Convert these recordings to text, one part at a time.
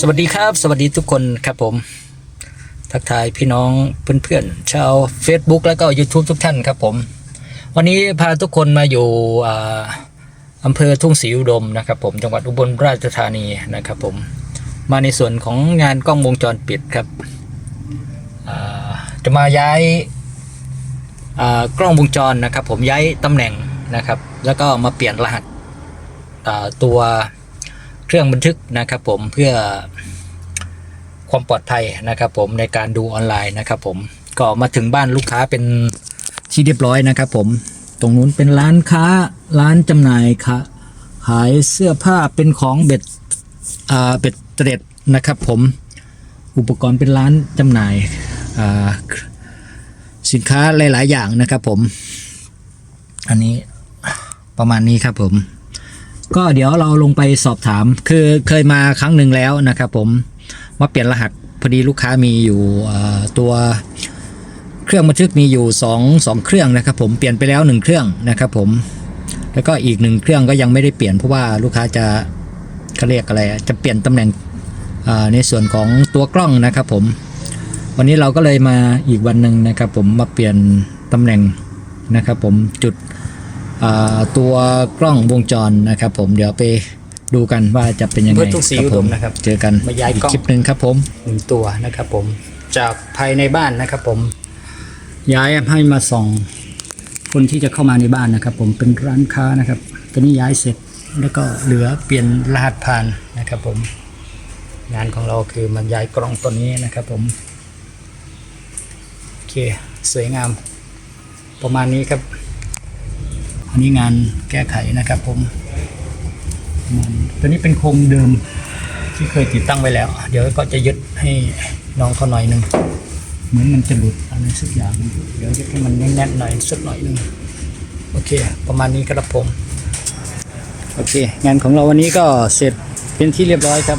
สวัสดีครับ สวัสดีทุกคนครับผม ทักทายพี่น้องเพื่อนๆชาว Facebook แล้วก็ YouTube ทุกท่านครับผม วันนี้พาทุกคนมาอยู่อ่าอำเภอทุ่งศรีอุดมนะครับผมจังหวัดอุบลราชธานีนะครับผมมาในส่วนของงานกล้องวงจรปิดครับจะมาย้ายกล้องวงจรนะครับ ผมย้ายตำแหน่งนะครับ แล้วก็มาเปลี่ยนรหัสตัว เครื่องบันทึกนะครับผมเพื่อความปลอดภัยนะครับผมในการดูออนไลน์นะครับผมก็มาถึงบ้านลูกค้าเป็นที่เรียบร้อยนะครับผมตรงนู้นเป็นร้านค้าร้านจำหน่ายค่ะขายเสื้อผ้าเป็นของเบ็ดอ่าเบ็ดเตร็ดนะครับผมอุปกรณ์เป็นร้านจำหน่ายอ่าสินค้าหลาย ๆ อย่างนะครับผม อันนี้ประมาณนี้ครับผม ก็เดี๋ยวเราลงไปสอบถาม คือเคยมาครั้งหนึ่งแล้วนะครับผมมาเปลี่ยนรหัสพอดีลูกค้ามีอยู่ตัวเครื่องบันทึกมีอยู่2 2เครื่องนะครับ ผมเปลี่ยนไปแล้ว 1 เครื่องนะครับผมแล้วก็อีกหนึ่งเครื่องก็ยังไม่ได้เปลี่ยนเพราะว่าลูกค้าจะเขาเรียกอะไรจะเปลี่ยนตำแหน่งในส่วนของตัวกล้องนะครับผมวันนี้เราก็เลยมาอีกวันหนึ่งนะครับ ผมมาเปลี่ยนตำแหน่งนะครับ ผมจุด ตัวกล้องวงจรนะครับ ผมเดี๋ยวไปดูกันว่าจะเป็นยังไงเพื่อทุกสีครับอุผดมมนะครับเจอกันมาย้ายอีกกล้องคลิปหนึ่งครับผมหนึ่งตัวนะครับ ผมจากภายในบ้านนะครับ ผม ย้ายให้มาส่องคนที่จะเข้ามาในบ้านนะครับ ผมเป็นร้านค้านะครับ ตอนนี้ย้ายเสร็จแล้วก็เหลือเปลี่ยนรหัสผ่านนะครับ ผม งานของเราคือมันย้ายกล้องตัวนี้นะครับ ผมโอเคสวยงาม ประมาณนี้ครับ อันนี้งานแก้ไขนะครับผมอืมตัวนี้เป็นโครงเดิมที่เคยติดตั้งไว้แล้ว เดี๋ยวก็จะยึดให้น้องเขาหน่อยหนึ่งเหมือนมันจะหลุดอะไรสักอย่างเดี๋ยวยึดให้มันแน่นๆหน่อยสักหน่อยหนึ่งโอเค ประมาณนี้ครับผมโอเค งานของเราวันนี้ก็เสร็จเป็นที่เรียบร้อยครับ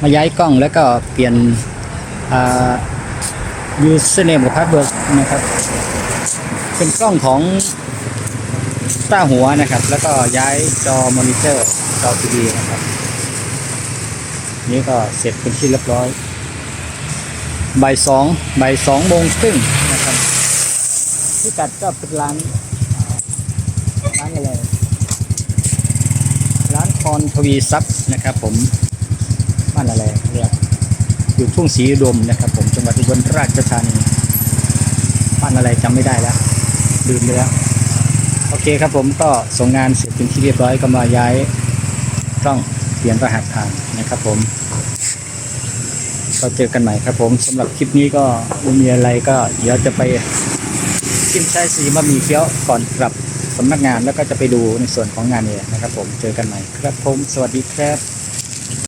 มาย้ายกล้องแล้วก็เปลี่ยนอ่า username กับ password นะครับ เป็นกล้องของ ต้าหัวนะครับ แล้วก็ย้ายจอมอนิเตอร์จอทีวีนะครับ นี่ก็เสร็จเป็นที่เรียบร้อยบ่ายสองบ่ายสองโมงครึ่งนะครับพิกัดก็เป็นร้าน ร้านอะไรร้านคอนทวีซับนะครับ ผมบ้านอะไรเรียกอยู่ทุ่งศรีดมนะครับ ผมจังหวัดอุบลราชธานีบ้านอะไรจำไม่ได้แล้วลืมไปแล้ว โอเคครับผมก็ส่งงานเสร็จเป็นที่เรียบร้อยก็มาย้ายกล้องเปลี่ยนรหัสผ่านนะครับผมก็เจอกันใหม่ครับผมสำหรับคลิปนี้ก็ไม่มีอะไรก็เดี๋ยวจะไปกินชายสีบะหมี่เกี๊ยวก่อนกลับสำนักงานแล้วก็จะไปดูในส่วนของงานเนี่ยนะครับผมเจอกันใหม่ครับผมสวัสดีครับ